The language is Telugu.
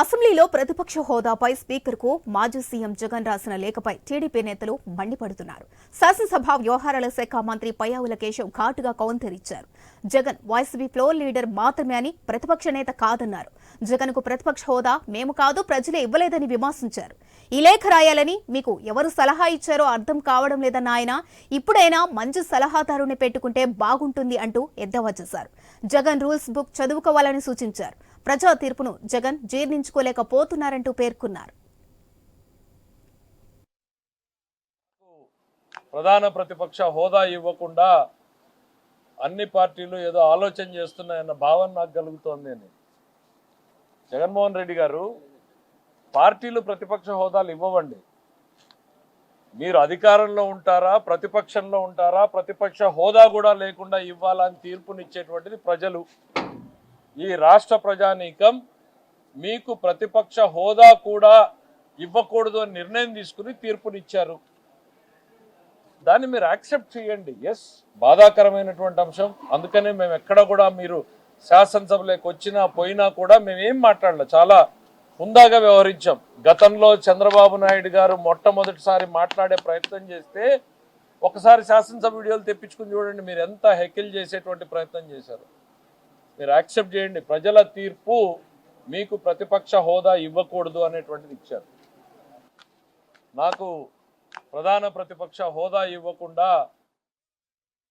అసెంబ్లీలో ప్రతిపక్ష హోదాపై స్పీకర్కు మాజీ సీఎం జగన్ రాసిన లేఖపై టీడీపీ నేతలు మండిపడుతున్నారు. శాసనసభ వ్యవహారాల శాఖ మంత్రి పయ్యావుల కేశవ్ ఘాటుగా కౌంటరిచ్చారు జగన్ వైసీపీ ఫ్లోర్ లీడర్ మాత్రమే అని ప్రతిపక్ష నేత కాదన్నారు. జగన్కు ప్రతిపక్ష హోదా మేము కాదు ప్రజలే ఇవ్వలేదని విమర్శించారు. ఈ లేఖ రాయాలని మీకు ఎవరు సలహా ఇచ్చారో అర్థం కావడం లేదన్న ఆయన ఇప్పుడైనా మంచి సలహాదారుని పెట్టుకుంటే బాగుంటుంది అంటూ ఎద్దేవా చేశారు. జగన్ రూల్స్ బుక్ చదువుకోవాలని సూచించారు. ప్రజా తీర్పును జగన్ జీర్ణించుకోలేకపోతున్నారంటూ పేర్కొన్నారు. ప్రధాన ప్రతిపక్ష హోదా ఇవ్వకుండా అన్ని పార్టీలు ఏదో ఆలోచన చేస్తున్నాయన్న భావన నాకు కలుగుతోంది అని. జగన్మోహన్ రెడ్డి గారు పార్టీలు ప్రతిపక్ష హోదాలు ఇవ్వవండి. మీరు అధికారంలో ఉంటారా ప్రతిపక్షంలో ఉంటారా ప్రతిపక్ష హోదా కూడా లేకుండా ఇవ్వాలని తీర్పునిచ్చేటువంటిది ప్రజలు. ఈ రాష్ట్ర ప్రజానీకం మీకు ప్రతిపక్ష హోదా కూడా ఇవ్వకూడదు అని నిర్ణయం తీసుకుని తీర్పునిచ్చారు. దాన్ని మీరు యాక్సెప్ట్ చేయండి. ఎస్ బాధాకరమైనటువంటి అంశం. అందుకనే మేము ఎక్కడ కూడా మీరు శాసనసభలోకి వచ్చినా పోయినా కూడా మేమేం మాట్లాడలే. చాలా హుందాగా వ్యవహరించాం. గతంలో చంద్రబాబు నాయుడు గారు మొట్టమొదటిసారి మాట్లాడే ప్రయత్నం చేస్తే ఒకసారి శాసనసభ వీడియోలు తెప్పించుకుని చూడండి మీరు ఎంత హెకిల్ చేసేటువంటి ప్రయత్నం చేశారు. మీరు యాక్సెప్ట్ చేయండి. ప్రజల తీర్పు మీకు ప్రతిపక్ష హోదా ఇవ్వకూడదు అనేటువంటిది ఇచ్చారు. నాకు ప్రధాన ప్రతిపక్ష హోదా ఇవ్వకుండా